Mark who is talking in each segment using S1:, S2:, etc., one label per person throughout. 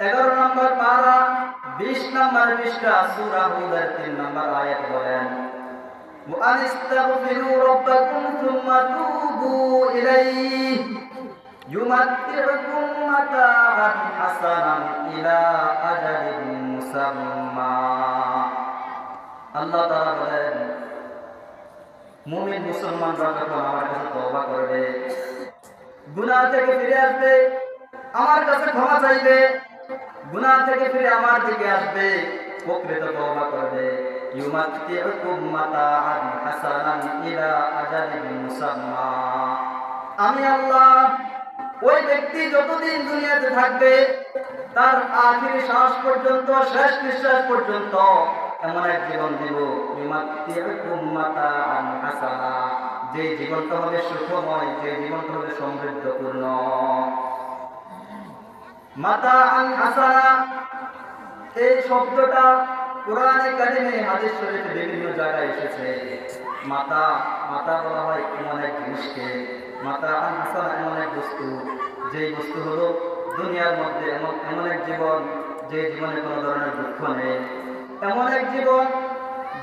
S1: এগারো নম্বর পারা বিশ নম্বর পৃষ্ঠা সুরা হুদের তিন নম্বর আয়াত বলেন وأن استغفروا ربكم ثم توبوا إليه يمتعكم متاعا حسنا إلى أجل مسمى আল্লাহ তাআলা বলেন মুমিন মুসলমানরা যখন আমার কাছে তওবা করবে গুনাহ থেকে ফিরে আসবে আমার কাছে ক্ষমা চাইবে গুনাহ থেকে ফিরে আমার দিকে আসবে। প্রকৃত তওবা করবে। ইউমাত্তিউকুম মাতাআন হাসানান ইলা আজালিন মুসাম্মা। আমি আল্লাহ ওই ব্যক্তি যতদিন দুনিয়াতে থাকবে, তার আখিরি শ্বাস পর্যন্ত, শেষ নিঃশ্বাস পর্যন্ত এমন এক জীবন দিব। ইউমাত্তিউকুম মাতাআন হাসানা। যে জীবনটা হবে সুখময়, যে জীবনটা হবে সমৃদ্ধপূর্ণ। মাতা আন হাসানা, এই শব্দটা কোরআনে কারিমে হাদিস শরীফে বিভিন্ন জায়গায় এসেছে। মাতা মাতা বলা হয় এমন এক জিনিসকে। মাতা আন হাসানা এমন এক বস্তু, যেই বস্তু হলো দুনিয়ার মধ্যে এমন এমন এক জীবন, যে জীবনে কোনো ধরনের দুঃখ নেই। এমন এক জীবন,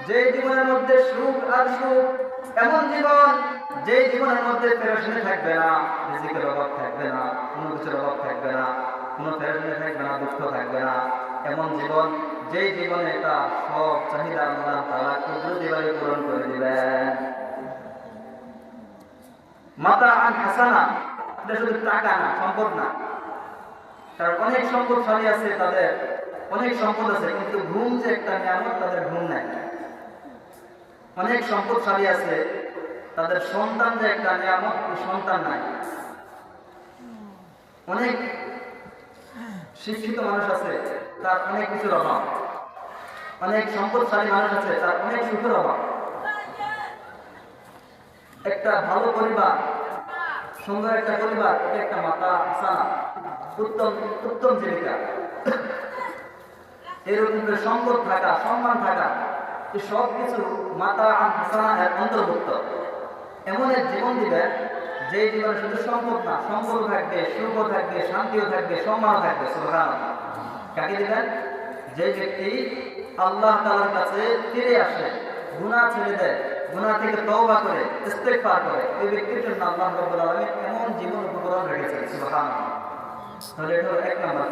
S1: যে জীবনের মধ্যে সুখ আর সুখ। এমন জীবন, যে জীবনের মধ্যে পেরেশানি থাকবে না, রিজিকের অভাব থাকবে না, কোনো কিছুর অভাব থাকবে না। কোনো পেরেশানি থাকবে না দুঃখ থাকবে না। এমন জীবন যে জীবনে এটা সব চাহিদা আল্লাহ তারা কুদরতিভাবে পূরণ করে দিবেন। মাতা আন হাসানা, এটা শুধু টাকা না, সম্পদ না। কারণ অনেক সম্পদশালী আছে, তাদের অনেক সম্পদ আছে, কিন্তু ঘুম যে একটা নিয়ামত তাদের ঘুম নাই অনেক সম্পদশালী আছে, তাদের সন্তান যে একটা নিয়ামত সন্তান নাই। অনেক শিক্ষিত মানুষ আছে, তার অনেক কিছুর অভাব। অনেক সম্পদশালী মানুষ আছে, তার অনেক সুখের অভাব। একটা ভালো পরিবার, সুন্দর একটা পরিবার, এটা একটা মাতা সানা উত্তম উত্তম জীবিকা। এরকম করে সম্পদ থাকা, সম্মান থাকা এই সব কিছু মাতা হাসানা এর অন্তর্ভুক্ত। এমন এক জীবন দিবেন যে জীবনে শুধু সম্পদ না, সম্পদ থাকবে, সুখ থাকবে, শান্তিও থাকবে, সম্মান থাকবে সুহান কাকে দিবেন? যে ব্যক্তি আল্লাহ তালার কাছে ফিরে আসে, গুনাহ ছেড়ে দেয়, গুনাহ থেকে তওবা করে, ইস্তেগফার করে, ওই ব্যক্তির জন্য আল্লাহ রাব্বুল এমন জীবন উপকরণ রেখেছেন, সুবহানাল্লাহ। তাহলে এটা এক নম্বর